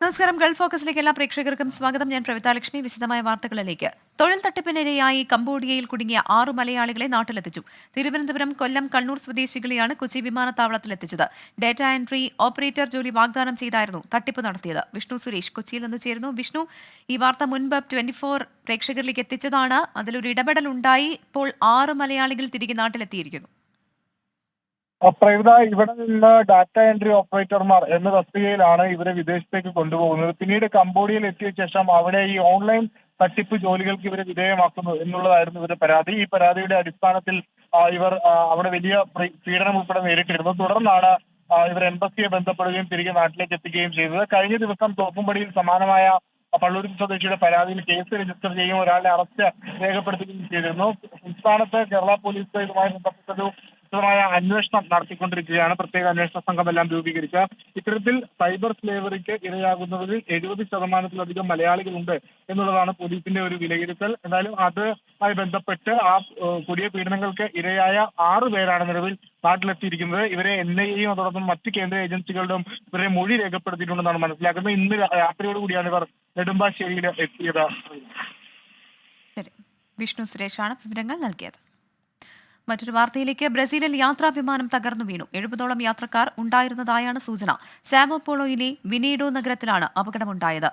നമസ്കാരം. ഗൾഫ് ഫോക്കസിലേക്ക് എല്ലാ പ്രേക്ഷകർക്കും സ്വാഗതം. ഞാൻ പ്രവിതാലക്ഷ്മി. വിശദമായ വാർത്തകളിലേക്ക്. തൊഴിൽ തട്ടിപ്പിനിരയായി കംബോഡിയയിൽ കുടുങ്ങിയ ആറു മലയാളികളെ നാട്ടിലെത്തിച്ചു. തിരുവനന്തപുരം കൊല്ലം കണ്ണൂർ സ്വദേശികളെയാണ് കൊച്ചി വിമാനത്താവളത്തിലെത്തിച്ചത്. ഡാറ്റ എൻട്രി ഓപ്പറേറ്റർ ജോലി വാഗ്ദാനം ചെയ്തായിരുന്നു തട്ടിപ്പ് നടത്തിയത്. വിഷ്ണു സുരേഷ് കൊച്ചിയിൽ നിന്ന് ചേരുന്നു. വിഷ്ണു ഈ വാർത്ത മുൻപ് ട്വന്റി ഫോർ പ്രേക്ഷകരിലേക്ക് എത്തിച്ചതാണ്. അതിലൊരു ഇടപെടൽ ഉണ്ടായി ഇപ്പോൾ ആറ് മലയാളികൾ തിരികെ നാട്ടിലെത്തിയിരിക്കുന്നു. പ്രവിത ഇവിടെ നിന്ന് ഡാറ്റ എൻട്രി ഓപ്പറേറ്റർമാർ എന്ന തസ്തികയിലാണ് ഇവരെ വിദേശത്തേക്ക് കൊണ്ടുപോകുന്നത്. പിന്നീട് കംബോഡിയയിൽ എത്തിയ ശേഷം അവിടെ ഈ ഓൺലൈൻ തട്ടിപ്പ് ജോലികൾക്ക് ഇവരെ വിധേയമാക്കുന്നു എന്നുള്ളതായിരുന്നു ഇവരുടെ പരാതി. ഈ പരാതിയുടെ അടിസ്ഥാനത്തിൽ ഇവർ അവിടെ വലിയ പീഡനം ഉൾപ്പെടെ നേരിട്ടിരുന്നു. തുടർന്നാണ് ഇവർ എംബസിയെ ബന്ധപ്പെടുകയും തിരികെ നാട്ടിലേക്ക് എത്തിക്കുകയും ചെയ്തത്. കഴിഞ്ഞ ദിവസം തോപ്പുംപടിയിൽ സമാനമായ പള്ളൂരിൽ സ്വദേശിയുടെ പരാതിയിൽ കേസ് രജിസ്റ്റർ ചെയ്യുകയും ഒരാളെ അറസ്റ്റ് രേഖപ്പെടുത്തുകയും ചെയ്തിരുന്നു. സംസ്ഥാനത്ത് കേരള പോലീസ് ഇതുമായി ബന്ധപ്പെട്ടൊരു വിശദമായ അന്വേഷണം നടത്തിക്കൊണ്ടിരിക്കുകയാണ്. പ്രത്യേക അന്വേഷണ സംഘമെല്ലാം രൂപീകരിച്ച ഇത്തരത്തിൽ സൈബർ സ്ലേവറിക്ക് ഇരയാകുന്നവരിൽ എഴുപത് ശതമാനത്തിലധികം മലയാളികളുണ്ട് എന്നുള്ളതാണ് പോലീസിന്റെ ഒരു വിലയിരുത്തൽ. എന്തായാലും അതുമായി ബന്ധപ്പെട്ട് ആ പുതിയ പീഡനങ്ങൾക്ക് ഇരയായ ആറ് പേരാണ് നിലവിൽ നാട്ടിലെത്തിയിരിക്കുന്നത്. ഇവരെ എൻ ഐ എയും അതോടൊപ്പം മറ്റ് കേന്ദ്ര ഏജൻസികളുടെയും ഇവരെ മൊഴി രേഖപ്പെടുത്തിയിട്ടുണ്ടെന്നാണ് മനസ്സിലാക്കുന്നത്. ഇന്ന് രാത്രിയോട് കൂടിയാണ് ഇവർ നെടുമ്പാശ്ശേരിയിൽ എത്തിയത്. വിഷ്ണു സുരേഷാണ് വിവരങ്ങൾ നൽകിയത്. മറ്റൊരു വാർത്തയിലേക്ക്. ബ്രസീലിൽ യാത്രാ വിമാനം തകർന്നു വീണു. എഴുപതോളം യാത്രക്കാർ ഉണ്ടായിരുന്നതായാണ് സൂചന. സാവോപോളോയിലെ വിനീഡോ നഗരത്തിലാണ് അപകടമുണ്ടായത്.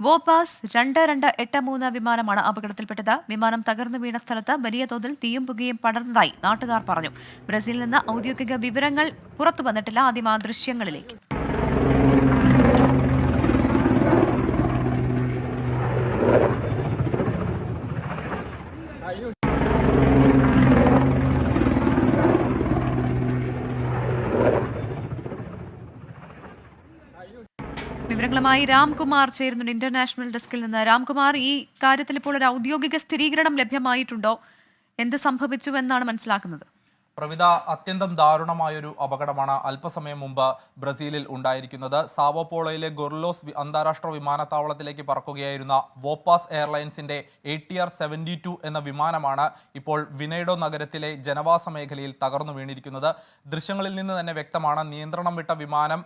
വോപാസ് രണ്ട് രണ്ട് എട്ട് മൂന്ന് വിമാനമാണ് അപകടത്തിൽപ്പെട്ടത്. വിമാനം തകർന്നു വീണ സ്ഥലത്ത് വലിയ തോതിൽ തീയും പുകയും പടർന്നതായി നാട്ടുകാർ പറഞ്ഞു. ബ്രസീലിൽ നിന്ന് ഔദ്യോഗിക വിവരങ്ങൾ പുറത്തു വന്നിട്ടില്ല. ആദ്യം ദൃശ്യങ്ങളിലേക്ക്. വിവരങ്ങളുമായി രാംകുമാർ ചേരുന്നുണ്ട്. ഇന്റർനാഷണൽ ഡെസ്കിൽ നിന്ന് രാംകുമാർ ഈ കാര്യത്തിൽ ഇപ്പോൾ ഒരു ഔദ്യോഗിക സ്ഥിരീകരണം ലഭ്യമായിട്ടുണ്ടോ? എന്ത് സംഭവിച്ചു എന്നാണ് മനസ്സിലാക്കുന്നത്? പ്രവിത അത്യന്തം ദാരുണമായൊരു അപകടമാണ് അല്പസമയം മുമ്പ് ബ്രസീലിൽ ഉണ്ടായിരിക്കുന്നത്. സാവോപോളോയിലെ ഗൊർലോസ് അന്താരാഷ്ട്ര വിമാനത്താവളത്തിലേക്ക് പറക്കുകയായിരുന്ന Voepass എയർലൈൻസിന്റെ A T R seventy two എന്ന വിമാനമാണ് ഇപ്പോൾ വിനൈഡോ നഗരത്തിലെ ജനവാസ മേഖലയിൽ തകർന്നു വീണിരിക്കുന്നത്. ദൃശ്യങ്ങളിൽ നിന്ന് തന്നെ വ്യക്തമാണ് നിയന്ത്രണം വിട്ട വിമാനം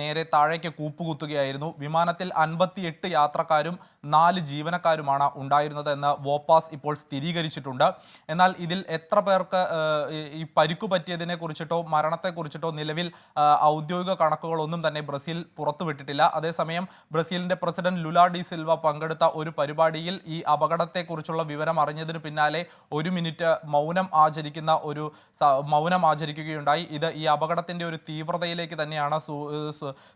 നേരെ താഴേക്ക് കൂപ്പുകുത്തുകയായിരുന്നു. വിമാനത്തിൽ അൻപത്തിയെട്ട് യാത്രക്കാരും നാല് ജീവനക്കാരുമാണ് ഉണ്ടായിരുന്നത് എന്ന് വോപ്പാസ് ഇപ്പോൾ സ്ഥിരീകരിച്ചിട്ടുണ്ട്. എന്നാൽ ഇതിൽ എത്ര പേർക്ക് ഈ- പരിക്കു പറ്റിയതിനെ കുറിച്ചിട്ടോ മരണത്തെ കുറിച്ചിട്ടോ നിലവിൽ ഔദ്യോഗിക കണക്കുകളൊന്നും തന്നെ ബ്രസീൽ പുറത്തുവിട്ടിട്ടില്ല അതേസമയം ബ്രസീലിന്റെ പ്രസിഡന്റ് ലുല ഡി സിൽവ പങ്കെടുത്ത ഒരു പരിപാടിയിൽ ഈ അപകടത്തെക്കുറിച്ചുള്ള വിവരം അറിഞ്ഞതിന് പിന്നാലെ ഒരു മിനിറ്റ് മൗനം ആചരിക്കുന്ന ഒരു മൗനം ആചരിക്കുകയുണ്ടായി. ഇത് ഈ അപകടത്തിന്റെ ഒരു തീവ്രതയിലേക്ക് തന്നെയാണ്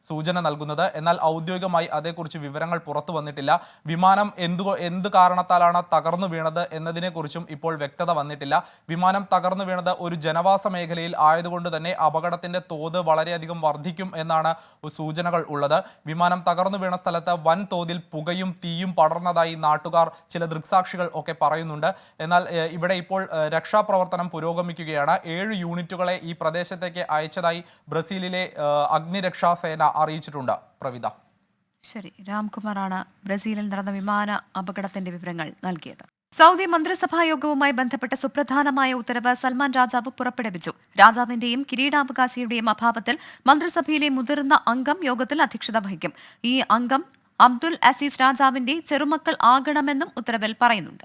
സൂചന നൽകുന്നത്. എന്നാൽ ഔദ്യോഗികമായി അതേക്കുറിച്ച് വിവരങ്ങൾ പുറത്തു വന്നിട്ടില്ല. വിമാനം എന്തു എന്ത് കാരണത്താലാണ് തകർന്നു വീണത് എന്നതിനെക്കുറിച്ചും ഇപ്പോൾ വ്യക്തത വന്നിട്ടില്ല. വിമാനം തകർന്നു വീണത് ഒരു ജനവാസ മേഖലയിൽ ആയതുകൊണ്ട് തന്നെ അപകടത്തിന്റെ തോത് വളരെയധികം വർദ്ധിക്കും എന്നാണ് സൂചനകൾ ഉള്ളത്. വിമാനം തകർന്നു വീണ സ്ഥലത്ത് വൻ തോതിൽ പുകയും തീയും പടർന്നതായി നാട്ടുകാർ ചില ദൃക്സാക്ഷികൾ ഒക്കെ പറയുന്നുണ്ട്. എന്നാൽ ഇവിടെ ഇപ്പോൾ രക്ഷാപ്രവർത്തനം പുരോഗമിക്കുകയാണ്. ഏഴ് യൂണിറ്റുകളെ ഈ പ്രദേശത്തേക്ക് അയച്ചതായി ബ്രസീലിലെ അഗ്നിരക്ഷാ സേന അറിയിച്ചിട്ടുണ്ട്. പ്രവിത. ശരി രാംകുമാറാണ് ബ്രസീലിൽ നടന്ന വിമാന അപകടത്തിന്റെ വിവരങ്ങൾ നൽകിയത്. സൗദി മന്ത്രിസഭാ യോഗവുമായി ബന്ധപ്പെട്ട സുപ്രധാനമായ ഉത്തരവ് സൽമാൻ രാജാവ് പുറപ്പെടുവിച്ചു. രാജാവിന്റെയും കിരീടാവകാശിയുടെയും അഭാവത്തിൽ മന്ത്രിസഭയിലെ മുതിർന്ന അംഗം യോഗത്തിൽ അധ്യക്ഷത വഹിക്കും. ഈ അംഗം അബ്ദുൽ അസീസ് രാജാവിന്റെ ചെറുമക്കൾ ആകണമെന്നും ഉത്തരവിൽ പറയുന്നുണ്ട്.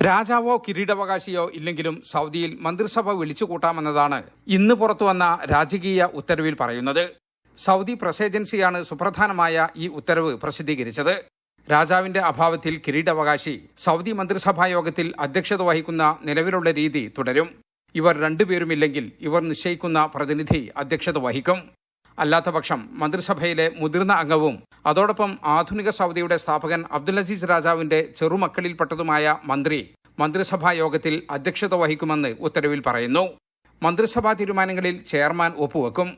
രാജാവോ കിരീടാവകാശിയോ ഇല്ലെങ്കിലും സൗദിയിൽ മന്ത്രിസഭ വിളിച്ചു കൂട്ടാമെന്നതാണ് ഇന്ന് പുറത്തുവന്ന രാജകീയ ഉത്തരവിൽ പറയുന്നത്. സൗദി പ്രസ് ഏജൻസിയാണ് സുപ്രധാനമായ ഈ ഉത്തരവ് പ്രസിദ്ധീകരിച്ചത്. രാജാവിന്റെ അഭാവത്തിൽ കിരീടാവകാശി സൗദി മന്ത്രിസഭാ യോഗത്തിൽ അധ്യക്ഷത വഹിക്കുന്ന നിലവിലുള്ള രീതി തുടരും. ഇവർ രണ്ടുപേരുമില്ലെങ്കിൽ ഇവർ നിശ്ചയിക്കുന്ന പ്രതിനിധി അധ്യക്ഷത വഹിക്കും. അല്ലാത്തപക്ഷം മന്ത്രിസഭയിലെ മുതിർന്ന അംഗവും അതോടൊപ്പം ആധുനിക സൗദിയുടെ സ്ഥാപകൻ അബ്ദുൽ അസീസ് രാജാവിന്റെ ചെറുമക്കളിൽപ്പെട്ടതുമായ മന്ത്രി മന്ത്രിസഭാ യോഗത്തിൽ അധ്യക്ഷത വഹിക്കുമെന്ന് ഉത്തരവിൽ പറയുന്നു. മന്ത്രിസഭാ തീരുമാനങ്ങളിൽ ചെയർമാൻ ഒപ്പുവെക്കും.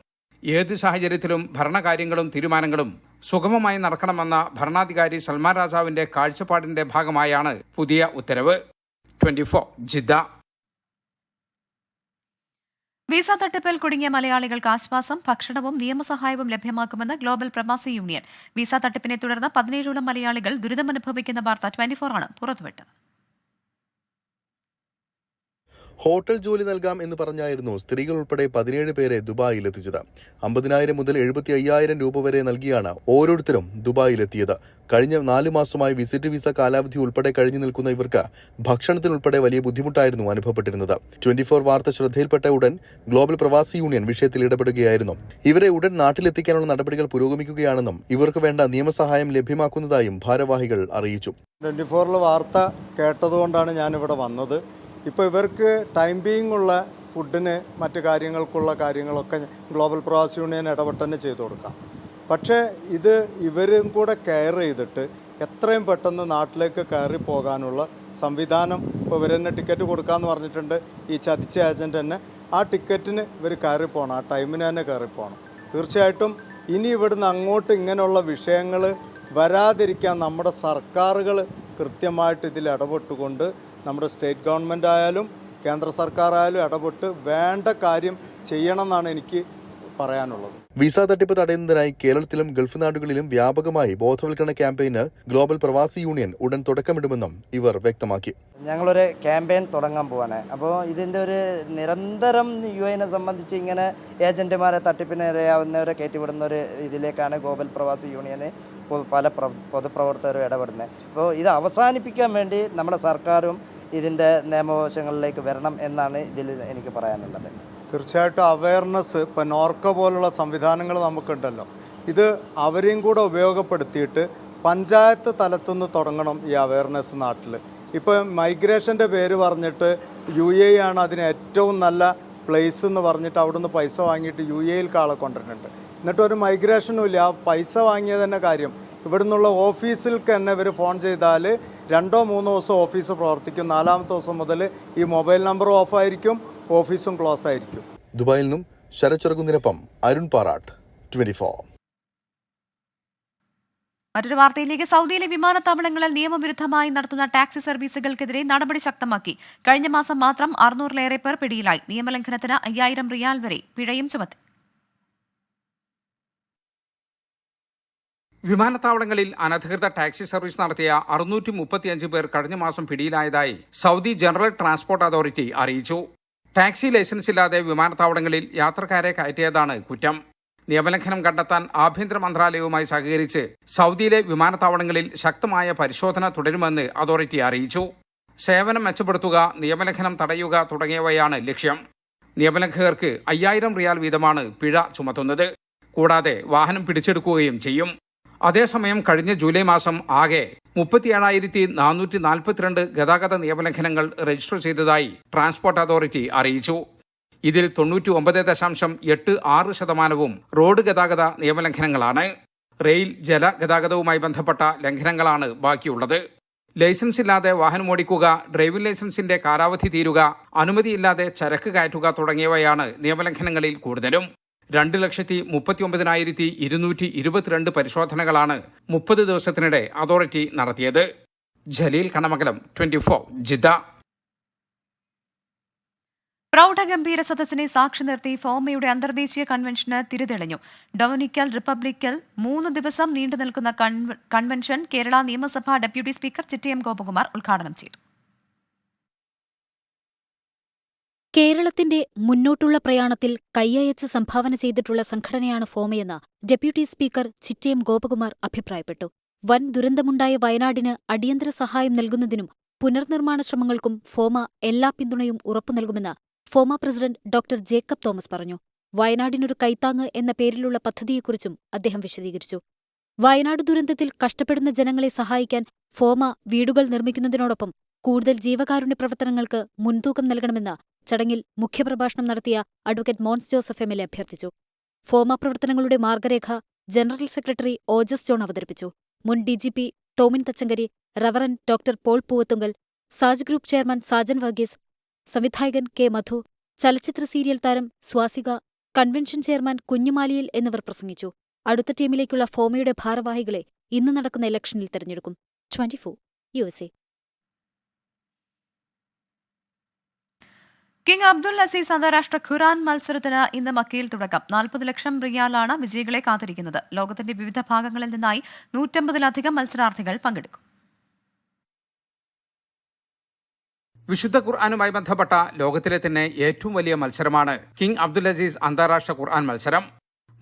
ഏത് സാഹചര്യത്തിലും ഭരണകാര്യങ്ങളും തീരുമാനങ്ങളും സുഗമമായി നടക്കണമെന്ന ഭരണാധികാരി സൽമാൻ രാജാവിന്റെ കാഴ്ചപ്പാടിന്റെ ഭാഗമായാണ് പുതിയ ഉത്തരവ്. Twenty four Jeddah. വിസ തട്ടിപ്പിൽ കുടുങ്ങിയ മലയാളികൾക്ക് ആശ്വാസം ഭക്ഷണവും നിയമസഹായവും ലഭ്യമാക്കുമെന്ന് ഗ്ലോബൽ പ്രവാസി യൂണിയൻ. വിസ തട്ടിപ്പിനെ തുടർന്ന് പതിനേഴോളം മലയാളികൾ ദുരിതമനുഭവിക്കുന്ന വാർത്ത ട്വന്റി ആണ് പുറത്തുവിട്ടത്. ഹോട്ടൽ ജോലി നൽകാം എന്ന് പറഞ്ഞായിരുന്നു സ്ത്രീകൾ ഉൾപ്പെടെ പതിനേഴ് പേരെ ദുബായിൽ എത്തിച്ചത്. അമ്പതിനായിരം മുതൽ എഴുപത്തി അയ്യായിരം രൂപ വരെ നൽകിയാണ് ഓരോരുത്തരും ദുബായിലെത്തിയത്. കഴിഞ്ഞ നാല് മാസമായി വിസിറ്റ് വിസ കാലാവധി ഉൾപ്പെടെ കഴിഞ്ഞു നിൽക്കുന്ന ഇവർക്ക് ഭക്ഷണത്തിനുൾപ്പെടെ വലിയ ബുദ്ധിമുട്ടായിരുന്നു അനുഭവപ്പെട്ടിരുന്നത്. ട്വന്റി ഫോർ വാർത്ത ശ്രദ്ധയിൽപ്പെട്ട ഉടൻ ഗ്ലോബൽ പ്രവാസി യൂണിയൻ വിഷയത്തിൽ ഇടപെടുകയായിരുന്നു. ഇവരെ ഉടൻ നാട്ടിലെത്തിക്കാനുള്ള നടപടികൾ പുരോഗമിക്കുകയാണെന്നും ഇവർക്ക് വേണ്ട നിയമസഹായം ലഭ്യമാക്കുന്നതായും ഭാരവാഹികൾ അറിയിച്ചു. ട്വന്റി ഫോറിലെ വാർത്ത കേട്ടതുകൊണ്ടാണ് ഞാനിവിടെ വന്നത്. ഇപ്പോൾ ഇവർക്ക് ടൈം ബീയിങ് ഉള്ള ഫുഡിന് മറ്റു കാര്യങ്ങൾക്കുള്ള കാര്യങ്ങളൊക്കെ ഗ്ലോബൽ പ്രവാസി യൂണിയൻ ഇടപെട്ട് തന്നെ ചെയ്തു കൊടുക്കാം. പക്ഷേ ഇത് ഇവരും കൂടെ കെയർ ചെയ്തിട്ട് എത്രയും പെട്ടെന്ന് നാട്ടിലേക്ക് കയറി പോകാനുള്ള സംവിധാനം ഇപ്പോൾ ഇവർ തന്നെ ടിക്കറ്റ് കൊടുക്കാമെന്ന് പറഞ്ഞിട്ടുണ്ട്. ഈ ചതിച്ച ഏജന്റ് തന്നെ ആ ടിക്കറ്റിന് ഇവർ കയറി പോകണം ആ ടൈമിന് തന്നെ കയറി പോകണം തീർച്ചയായിട്ടും ഇനി ഇവിടുന്ന് അങ്ങോട്ട് ഇങ്ങനെയുള്ള വിഷയങ്ങൾ വരാതിരിക്കാൻ നമ്മുടെ സർക്കാരുകൾ കൃത്യമായിട്ട് ഇതിൽ ഇടപെട്ടുകൊണ്ട് നമ്മുടെ സ്റ്റേറ്റ് ഗവൺമെന്റ് ആയാലും കേന്ദ്ര സർക്കാർ ആയാലും ഇടപെട്ട് വേണ്ട കാര്യം ചെയ്യണമെന്നാണ് എനിക്ക് പറയാനുള്ളത്. വിസ തട്ടിപ്പ് തടയുന്നതിനായി കേരളത്തിലും ഗൾഫ് നാടുകളിലും വ്യാപകമായി ബോധവൽക്കരണ ക്യാമ്പയിന് ഗ്ലോബൽ പ്രവാസി യൂണിയൻ ഉടൻ തുടക്കമിടുമെന്നും ഇവർ വ്യക്തമാക്കി. ഞങ്ങളൊരു ക്യാമ്പയിൻ തുടങ്ങാൻ പോവാണ്. അപ്പോൾ ഇതിന്റെ ഒരു നിരന്തരം യു എനെ സംബന്ധിച്ച് ഇങ്ങനെ ഏജന്റുമാരെ തട്ടിപ്പിനിരയാവുന്നവരെ കയറ്റിവിടുന്ന ഒരു ഇതിലേക്കാണ് ഗ്ലോബൽ പ്രവാസി യൂണിയന് പല പ്ര- പൊതുപ്രവർത്തകരും ഇടപെടുന്നത്. അപ്പോൾ ഇത് അവസാനിപ്പിക്കാൻ വേണ്ടി നമ്മുടെ സർക്കാരും ഇതിന്റെ നിയമവശങ്ങളിലേക്ക് വരണം എന്നാണ് ഇതിൽ എനിക്ക് പറയാനുള്ളത്. തീർച്ചയായിട്ടും അവയർനെസ് ഇപ്പം നോർക്ക പോലുള്ള സംവിധാനങ്ങൾ നമുക്കുണ്ടല്ലോ. ഇത് അവരെയും കൂടെ ഉപയോഗപ്പെടുത്തിയിട്ട് പഞ്ചായത്ത് തലത്തുനിന്ന് തുടങ്ങണം ഈ അവയർനെസ് നാട്ടിൽ ഇപ്പം മൈഗ്രേഷന്റെ പേര് പറഞ്ഞിട്ട് യു എ ആണ് അതിന് ഏറ്റവും നല്ല പ്ലേസ് എന്ന് പറഞ്ഞിട്ട് അവിടുന്ന് പൈസ വാങ്ങിയിട്ട് യു എയിൽ കാളെ കൊണ്ടിട്ടുണ്ട് എന്നിട്ട് ഒരു മൈഗ്രേഷനും ഇല്ല. ആ പൈസ വാങ്ങിയത് തന്നെ കാര്യം. ഇവിടെ നിന്നുള്ള ഓഫീസിൽ തന്നെ ഇവർ ഫോൺ ചെയ്താൽ രണ്ടോ മൂന്നോ ദിവസം ഓഫീസ് പ്രവർത്തിക്കും. നാലാമത്തെ ദിവസം മുതൽ ഈ മൊബൈൽ നമ്പർ ഓഫായിരിക്കും ഓഫീസും ക്ലോസ് ആയിരിക്കും. ദുബായിൽ നിന്നും ശരച്ചുറക്കുന്നതിനൊപ്പം അരുൺ പാറാട്ട് ട്വന്റി ഫോർ. മറ്റൊരു വാർത്തയിലേക്ക് സൗദിയിലെ വിമാനത്താവളങ്ങളിൽ നിയമവിരുദ്ധമായി നടത്തുന്ന ടാക്സി സർവീസുകൾക്കെതിരെ നടപടി ശക്തമാക്കി. കഴിഞ്ഞ മാസം മാത്രം അറുന്നൂറിലേറെ പേർ പിടിയിലായി. നിയമലംഘനത്തിന് അയ്യായിരം റിയാൽ വരെ പിഴയും ചുമത്തി. വിമാനത്താവളങ്ങളിൽ അനധികൃത ടാക്സി സർവീസ് നടത്തിയ അറുന്നൂറ്റി മുപ്പത്തിയഞ്ച് പേർ കഴിഞ്ഞ മാസം പിടിയിലായതായി സൗദി ജനറൽ ട്രാൻസ്പോർട്ട് അതോറിറ്റി അറിയിച്ചു. ടാക്സി ലൈസൻസ് ഇല്ലാതെ വിമാനത്താവളങ്ങളിൽ യാത്രക്കാരെ കയറ്റിയതാണ് കുറ്റം. നിയമലംഘനം കണ്ടെത്താൻ ആഭ്യന്തര മന്ത്രാലയവുമായി സഹകരിച്ച് സൗദിയിലെ വിമാനത്താവളങ്ങളിൽ ശക്തമായ പരിശോധന തുടരുമെന്ന് അതോറിറ്റി അറിയിച്ചു. സേവനം മെച്ചപ്പെടുത്തുക നിയമലംഘനം തടയുക തുടങ്ങിയവയാണ് ലക്ഷ്യം. നിയമലംഘകർക്ക് അയ്യായിരം റിയാൽ വീതമാണ് പിഴ ചുമത്തുന്നത്. കൂടാതെ വാഹനം പിടിച്ചെടുക്കുകയും ചെയ്യും. അതേസമയം കഴിഞ്ഞ ജൂലൈ മാസം ആകെ മുപ്പത്തിയേഴായിരത്തി നാനൂറ്റി നാൽപ്പത്തിരണ്ട് ഗതാഗത നിയമലംഘനങ്ങൾ രജിസ്റ്റർ ചെയ്തതായി ട്രാൻസ്പോർട്ട് അതോറിറ്റി അറിയിച്ചു. ഇതിൽ തൊണ്ണൂറ്റി ഒമ്പത് ദശാംശം എട്ട് ആറ് ശതമാനവും റോഡ് ഗതാഗത നിയമലംഘനങ്ങളാണ്. റെയിൽ ജല ഗതാഗതവുമായി ബന്ധപ്പെട്ട ലംഘനങ്ങളാണ് ബാക്കിയുള്ളത്. ലൈസൻസ് ഇല്ലാതെ വാഹനം ഓടിക്കുക ഡ്രൈവിംഗ് ലൈസൻസിന്റെ കാലാവധി തീരുക അനുമതിയില്ലാതെ ചരക്ക് കയറ്റുക തുടങ്ങിയവയാണ് നിയമലംഘനങ്ങളിൽ കൂടുതലും. രണ്ട് ലക്ഷത്തി മുപ്പത്തി ഒമ്പതിനായിരത്തി ഇരുന്നൂറ്റി ഇരുപത്തിരണ്ട് പരിശോധനകളാണ് മുപ്പത് ദിവസത്തിനിടെ അതോറിറ്റി നടത്തിയത്. Jaleel Kanamakalam twenty four Jeddah പ്രൗഢഗംഭീര സദസ്സിനെ സാക്ഷി നിർത്തി ഫോമയുടെ അന്തർദേശീയ കൺവെൻഷന് തിരിതെളിഞ്ഞു. ഡൊമിനിക്കൽ റിപ്പബ്ലിക്കൽ മൂന്ന് ദിവസം നീണ്ടു നിൽക്കുന്ന കൺവെൻഷൻ കേരള നിയമസഭാ ഡെപ്യൂട്ടി സ്പീക്കർ ചിറ്റയം ഗോപകുമാർ ഉദ്ഘാടനം ചെയ്തു. കേരളത്തിന്റെ മുന്നോട്ടുള്ള പ്രയാണത്തിൽ കൈയയച്ച് സംഭാവന ചെയ്തിട്ടുള്ള സംഘടനയാണ് ഫോമയെന്ന് ഡെപ്യൂട്ടി സ്പീക്കർ ചിറ്റയം ഗോപകുമാർ അഭിപ്രായപ്പെട്ടു. വൻ ദുരന്തമുണ്ടായ വയനാടിന് അടിയന്തര സഹായം നൽകുന്നതിനും പുനർനിർമ്മാണ ശ്രമങ്ങൾക്കും ഫോമ എല്ലാ പിന്തുണയും ഉറപ്പു നൽകുമെന്ന് FOMAA president doctor Jacob Thomas പറഞ്ഞു. വയനാടിനൊരു കൈത്താങ്ങ് എന്ന പേരിലുള്ള പദ്ധതിയെക്കുറിച്ചും അദ്ദേഹം വിശദീകരിച്ചു. വയനാട് ദുരന്തത്തിൽ കഷ്ടപ്പെടുന്ന ജനങ്ങളെ സഹായിക്കാൻ ഫോമ വീടുകൾ നിർമ്മിക്കുന്നതിനോടൊപ്പം കൂടുതൽ ജീവകാരുണ്യ പ്രവർത്തനങ്ങൾക്ക് മുൻതൂക്കം നൽകണമെന്ന് ചടങ്ങിൽ മുഖ്യപ്രഭാഷണം നടത്തിയ advocate Mons Joseph M L അഭ്യർത്ഥിച്ചു. ഫോമ പ്രവർത്തനങ്ങളുടെ മാർഗരേഖ ജനറൽ സെക്രട്ടറി ഓജസ് ജോൺ അവതരിപ്പിച്ചു. മുൻ DGP Tomin Thachankary reverend doctor Paul Poovathunkal Saj group chairman Sajan Varghese സംവിധായകൻ കെ മധു ചലച്ചിത്ര സീരിയൽ താരം സ്വാസിക കൺവെൻഷൻ ചെയർമാൻ കുഞ്ഞുമാലിയിൽ എന്നിവർ പ്രസംഗിച്ചു. അടുത്ത ടീമിലേക്കുള്ള ഫോമയുടെ ഭാരവാഹികളെ ഇന്ന് നടക്കുന്ന ഇലക്ഷനിൽ തെരഞ്ഞെടുക്കും. Twenty four U S A. King Abdul Aziz അന്താരാഷ്ട്ര ഖുറാൻ മത്സരത്തിന് ഇന്ന് മക്കയിൽ തുടക്കം. നാൽപ്പത് ലക്ഷം റിയാലാണ് വിജയികളെ കാത്തിരിക്കുന്നത്. ലോകത്തിന്റെ വിവിധ ഭാഗങ്ങളിൽ നിന്നായി നൂറ്റമ്പതിലധികം മത്സരാർത്ഥികൾ പങ്കെടുക്കും. വിശുദ്ധ ഖുർആാനുമായി ബന്ധപ്പെട്ട ലോകത്തിലെ തന്നെ ഏറ്റവും വലിയ മത്സരമാണ് കിങ് അബ്ദുൽ അസീസ് അന്താരാഷ്ട്ര ഖുർആൻ മത്സരം.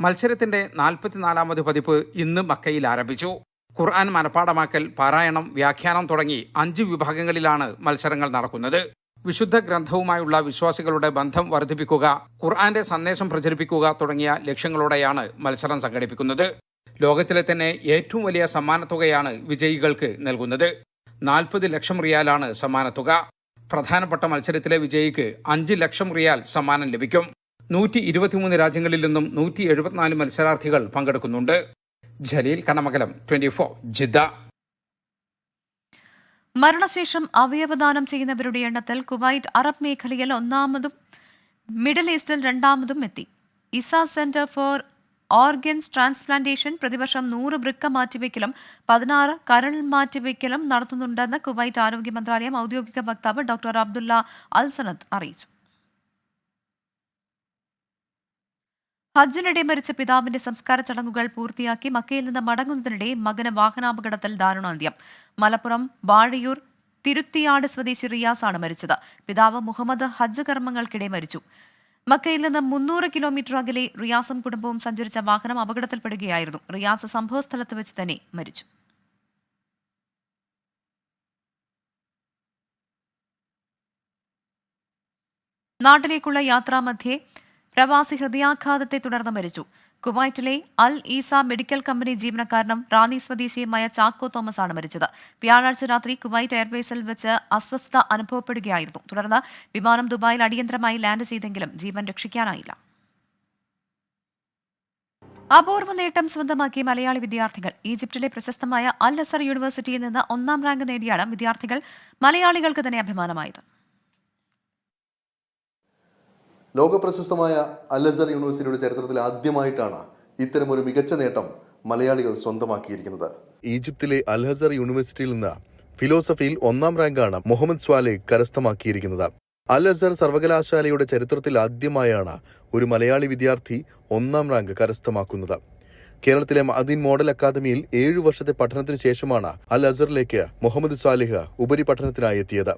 മത്സരത്തിന്റെ നാൽപ്പത്തിനാലാമത് പതിപ്പ് ഇന്ന് മക്കയിൽ ആരംഭിച്ചു. ഖുർആൻ മനപ്പാടമാക്കൽ പാരായണം വ്യാഖ്യാനം തുടങ്ങി അഞ്ച് വിഭാഗങ്ങളിലാണ് മത്സരങ്ങൾ നടക്കുന്നത്. വിശുദ്ധ ഗ്രന്ഥവുമായുള്ള വിശ്വാസികളുടെ ബന്ധം വർദ്ധിപ്പിക്കുക ഖുർആന്റെ സന്ദേശം പ്രചരിപ്പിക്കുക തുടങ്ങിയ ലക്ഷ്യങ്ങളോടെയാണ് മത്സരം സംഘടിപ്പിക്കുന്നത്. ലോകത്തിലെ തന്നെ ഏറ്റവും വലിയ സമ്മാനത്തുകയാണ് വിജയികൾക്ക് നൽകുന്നത്. നാൽപ്പത് ലക്ഷം റിയാലാണ് സമ്മാനത്തുക. പ്രധാനപ്പെട്ട മത്സരത്തിലെ വിജയിക്ക് അഞ്ച് ലക്ഷം റിയാൽ സമ്മാനം ലഭിക്കും. നൂറ്റി ഇരുപത്തിമൂന്ന് രാജ്യങ്ങളിൽ നിന്നും നൂറ്റി എഴുപത്തിനാല് മത്സരാർത്ഥികൾ പങ്കെടുക്കുന്നുണ്ട്. Jaleel Kanamakalam twenty four Jeddah. മരണശേഷം അവയവദാനം ചെയ്യുന്നവരുടെ എണ്ണത്തിൽ കുവൈറ്റ് അറബ് മേഖലയിൽ ഒന്നാമതും മിഡിൽ ഈസ്റ്റിൽ രണ്ടാമതും എത്തി. Isa centre for organs transplantation പ്രതിവർഷം നൂറ് വൃക്ക മാറ്റിവെക്കലും പതിനാറ് കരൾ മാറ്റിവെക്കലും നടത്തുന്നുണ്ടെന്ന് കുവൈറ്റ് ആരോഗ്യ മന്ത്രാലയം ഔദ്യോഗിക വക്താവ് ഡോക്ടർ അബ്ദുള്ള അൽസനത്ത് അറിയിച്ചു. ഹജ്ജിനിടെ മരിച്ച പിതാവിന്റെ സംസ്കാര ചടങ്ങുകൾ പൂർത്തിയാക്കി മക്കയിൽ നിന്ന് മടങ്ങുന്നതിനിടെ മകന് വാഹനാപകടത്തിൽ ദാരുണാന്ത്യം. മലപ്പുറം വാഴയൂർ തിരുത്തിയാട് സ്വദേശി റിയാസാണ് മരിച്ചത്. പിതാവ് മുഹമ്മദ് ഹജ്ജ് കർമ്മങ്ങൾക്കിടെ മരിച്ചു. മക്കയിൽ നിന്ന് മുന്നൂറ് കിലോമീറ്റർ അകലെ റിയാസും കുടുംബവും സഞ്ചരിച്ച വാഹനം അപകടത്തിൽപ്പെടുകയായിരുന്നു. റിയാസ് സംഭവസ്ഥലത്ത് വെച്ച് തന്നെ മരിച്ചു. നാട്ടിലേക്കുള്ള യാത്രാമധ്യേ പ്രവാസി ഹൃദയാഘാതത്തെ തുടർന്ന് മരിച്ചു. കുവൈറ്റിലെ അൽ ഈസ മെഡിക്കൽ കമ്പനി ജീവനക്കാരനും റാന്നി സ്വദേശിയുമായ ചാക്കോ തോമസ് ആണ് മരിച്ചത്. വ്യാഴാഴ്ച രാത്രി കുവൈറ്റ് എയർബേസിൽ വെച്ച് അസ്വസ്ഥത അനുഭവപ്പെടുകയായിരുന്നു. തുടർന്ന് വിമാനം ദുബായിൽ അടിയന്തരമായി ലാൻഡ് ചെയ്തെങ്കിലും ജീവൻ രക്ഷിക്കാനായില്ല. അപൂർവ നേട്ടം സ്വന്തമാക്കിയ മലയാളി വിദ്യാർത്ഥികൾ ഈജിപ്തിലെ പ്രശസ്തമായ അൽ അസർ യൂണിവേഴ്സിറ്റിയിൽ നിന്ന് ഒന്നാം റാങ്ക് നേടിയാണ് വിദ്യാർത്ഥികൾ മലയാളികൾക്ക് തന്നെ അഭിമാനമായത്. ലോകപ്രശസ്തമായ അലസർ യൂണിവേഴ്സിറ്റിയുടെ ചരിത്രത്തിൽ ആദ്യമായിട്ടാണ് ഇത്തരമൊരു മികച്ച നേട്ടം മലയാളികൾ സ്വന്തമാക്കിയിരിക്കുന്നത്. ഈജിപ്തിലെ അൽഹസർ യൂണിവേഴ്സിറ്റിയിൽ നിന്ന് ഫിലോസഫിയിൽ ഒന്നാം റാങ്കാണ് മുഹമ്മദ് സ്വാലെ കരസ്ഥമാക്കിയിരിക്കുന്നത്. അൽ അസർ സർവകലാശാലയുടെ ചരിത്രത്തിൽ ആദ്യമായാണ് ഒരു മലയാളി വിദ്യാർത്ഥി ഒന്നാം റാങ്ക് കരസ്ഥമാക്കുന്നത്. കേരളത്തിലെ മദീൻ മോഡൽ അക്കാദമിയിൽ ഏഴു വർഷത്തെ പഠനത്തിന് ശേഷമാണ് അൽ അസറിലേക്ക് മുഹമ്മദ് സാലിഹ് ഉപരിപഠനത്തിനായി എത്തിയത്.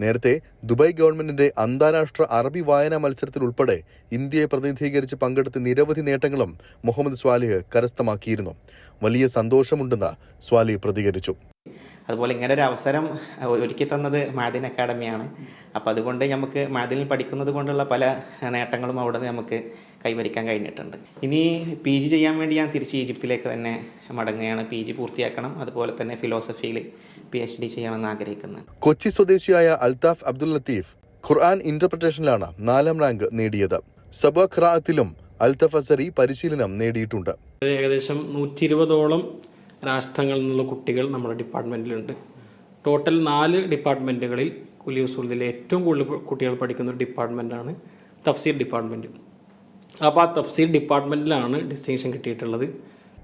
നേരത്തെ ദുബായ് ഗവൺമെന്റിന്റെ അന്താരാഷ്ട്ര അറബി വായനാ മത്സരത്തിൽ ഉൾപ്പെടെ ഇന്ത്യയെ പ്രതിനിധീകരിച്ച് പങ്കെടുത്ത നിരവധി നേട്ടങ്ങളും മുഹമ്മദ് സ്വാലിഹ് കരസ്ഥമാക്കിയിരുന്നു. വലിയ സന്തോഷമുണ്ടെന്ന് സ്വാലിഹ് പ്രതികരിച്ചു. അതുപോലെ ഇങ്ങനെ ഒരു അവസരം ഒരുക്കി തന്നത് മാദിൻ അക്കാഡമിയാണ്. അപ്പോൾ അതുകൊണ്ട് നമുക്ക് മാദിനിൽ പഠിക്കുന്നത് കൊണ്ടുള്ള പല നേട്ടങ്ങളും അവിടെ നമുക്ക് കൈവരിക്കാൻ കഴിഞ്ഞിട്ടുണ്ട്. ഇനി പി ജി ചെയ്യാൻ വേണ്ടി ഞാൻ തിരിച്ച് ഈജിപ്തിലേക്ക് തന്നെ മടങ്ങുകയാണ്. പി ജി പൂർത്തിയാക്കണം. അതുപോലെ തന്നെ ഫിലോസഫിയിൽ പി എച്ച് ഡി ചെയ്യണമെന്ന് ആഗ്രഹിക്കുന്നത് കൊച്ചി സ്വദേശിയായ അൽതാഫ് അബ്ദുൽ ലത്തീഫ് ഖുർആൻ ഇന്റർപ്രിട്ടേഷനിലാണ് നാലാം റാങ്ക് നേടിയത്. സബ ഖറാഅത്തിലും അൽതഫ് അസറി പരിശീലനം നേടിയിട്ടുണ്ട്. ഏകദേശം നൂറ്റി ഇരുപതോളം രാഷ്ട്രങ്ങളിൽ നിന്നുള്ള കുട്ടികൾ നമ്മുടെ ഡിപ്പാർട്ട്മെന്റിലുണ്ട് ടോട്ടൽ നാല് ഡിപ്പാർട്ട്മെന്റുകളിൽ കുലിയൂസുൽദിലെ ഏറ്റവും കൂടുതൽ കുട്ടികൾ പഠിക്കുന്ന ഒരു ഡിപ്പാർട്ട്മെന്റാണ് തഫ്സീർ ഡിപ്പാർട്ട്മെന്റ് അപ്പോൾ ആ തഫ്സീൽ ഡിപ്പാർട്ട്മെന്റിലാണ് ഡിസ്റ്റിങ്ഷൻ കിട്ടിയിട്ടുള്ളത്.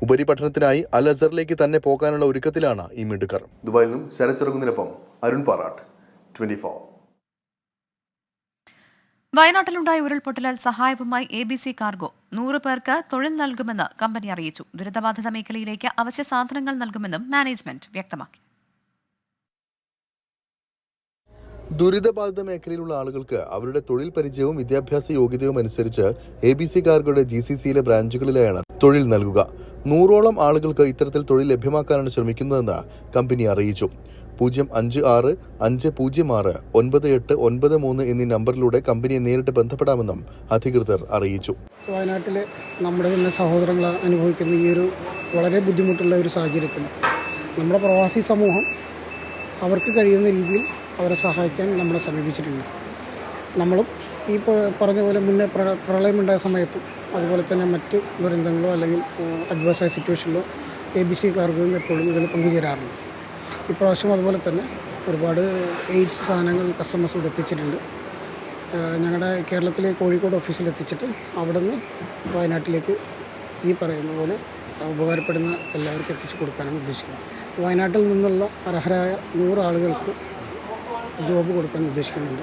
ഉപരിപഠനത്തിനായി അൽ അസറിലേക്ക് തന്നെ പോകാനുള്ള ഒരുക്കത്തിലാണ് ഈ മിടുക്കർ. ദുബായിൽ നിന്നും ശരച്ചിറങ്ങുന്നതിനൊപ്പം അരുൺ പാറാട്ട് ട്വന്റി ഫോർ. വയനാട്ടിലുണ്ടായ ഉരുൾപൊട്ടലാൽ സഹായവുമായി എ ബി സി കാർഗോ നൂറ് പേർക്ക് തൊഴിൽ നൽകുമെന്ന് കമ്പനി അറിയിച്ചു. ദുരിതബാധിത മേഖലയിലേക്ക് അവശ്യ സാധനങ്ങൾ നൽകുമെന്നും മാനേജ്മെന്റ് വ്യക്തമാക്കി. ദുരിതബാധിത മേഖലയിലുള്ള ആളുകൾക്ക് അവരുടെ തൊഴിൽ പരിചയവും വിദ്യാഭ്യാസ യോഗ്യതയും അനുസരിച്ച് എ ബി സി കാർഗോയുടെ ജി സി സിയിലെ ബ്രാഞ്ചുകളിലായാണ് തൊഴിൽ നൽകുക. നൂറോളം ആളുകൾക്ക് ഇത്തരത്തിൽ തൊഴിൽ ലഭ്യമാക്കാനാണ് ശ്രമിക്കുന്നതെന്ന് കമ്പനി അറിയിച്ചു. പൂജ്യം അഞ്ച് ആറ് അഞ്ച് പൂജ്യം ആറ് ഒൻപത് എട്ട് ഒൻപത് മൂന്ന് എന്നീ നമ്പറിലൂടെ കമ്പനിയെ നേരിട്ട് ബന്ധപ്പെടാമെന്നും അധികൃതർ അറിയിച്ചു. വയനാട്ടിൽ നമ്മുടെ തന്നെ സഹോദരങ്ങൾ അനുഭവിക്കുന്ന ഈ ഒരു വളരെ ബുദ്ധിമുട്ടുള്ള ഒരു സാഹചര്യത്തിൽ നമ്മുടെ പ്രവാസി സമൂഹം അവർക്ക് കഴിയുന്ന രീതിയിൽ അവരെ സഹായിക്കാൻ നമ്മളെ സമീപിച്ചിട്ടുണ്ട്. നമ്മളും ഈ പറഞ്ഞ പോലെ മുന്നേ പ്ര പ്രളയമുണ്ടായ സമയത്തും അതുപോലെ തന്നെ മറ്റ് ദുരന്തങ്ങളോ അല്ലെങ്കിൽ അഡ്വേഴ്സായ സിറ്റുവേഷനിലോ എ ബി സി കാർഗോയും എപ്പോഴും ഇതിൽ പങ്കുചേരാറുണ്ട്. ഇപ്രാവശ്യം അതുപോലെ തന്നെ ഒരുപാട് എയ്ഡ്സ് സാധനങ്ങൾ കസ്റ്റമേഴ്സ് കസ്റ്റമേഴ്സിലൂടെ എത്തിച്ചിട്ടുണ്ട്. ഞങ്ങളുടെ കേരളത്തിലെ കോഴിക്കോട് ഓഫീസിൽ എത്തിച്ചിട്ട് അവിടെ നിന്ന് വയനാട്ടിലേക്ക് ഈ പറയുന്ന പോലെ ഉപകാരപ്പെടുന്ന എല്ലാവർക്കും എത്തിച്ചു കൊടുക്കാനാണ് ഉദ്ദേശിക്കുന്നത്. വയനാട്ടിൽ നിന്നുള്ള അർഹരായ നൂറ് ആളുകൾക്ക് ജോബ് കൊടുക്കാൻ ഉദ്ദേശിക്കുന്നുണ്ട്.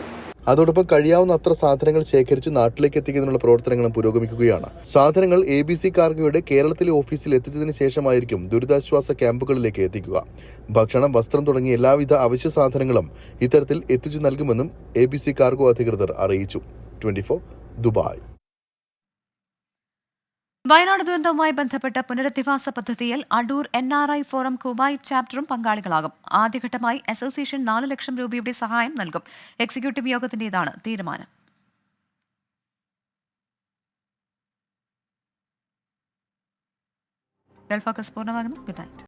അതോടൊപ്പം കഴിയാവുന്ന അത്ര സാധനങ്ങൾ ശേഖരിച്ച് നാട്ടിലേക്ക് എത്തിക്കുന്നതിനുള്ള പ്രവർത്തനങ്ങളും പുരോഗമിക്കുകയാണ്. സാധനങ്ങൾ എ ബി സി കാർഗോയുടെ കേരളത്തിലെ ഓഫീസിൽ എത്തിച്ചതിന് ശേഷമായിരിക്കും ദുരിതാശ്വാസ ക്യാമ്പുകളിലേക്ക് എത്തിക്കുക. ഭക്ഷണം വസ്ത്രം തുടങ്ങിയ എല്ലാവിധ അവശ്യ സാധനങ്ങളും ഇത്തരത്തിൽ എത്തിച്ചു നൽകുമെന്നും എ ബി സി കാർഗോ അധികൃതർ അറിയിച്ചു. Twenty Dubai. വയനാട് ദുരന്തവുമായി ബന്ധപ്പെട്ട പുനരധിവാസ പദ്ധതിയിൽ Adoor N R I forum Kuwait ചാപ്റ്ററും പങ്കാളികളാകും. ആദ്യഘട്ടമായി അസോസിയേഷൻ നാല് ലക്ഷം രൂപയുടെ സഹായം നൽകും. എക്സിക്യൂട്ടീവ് യോഗത്തിന്റേതാണ് തീരുമാനം. ഗൾഫ് ഓക്കസ് പൂർണമാകുന്നു. Good night.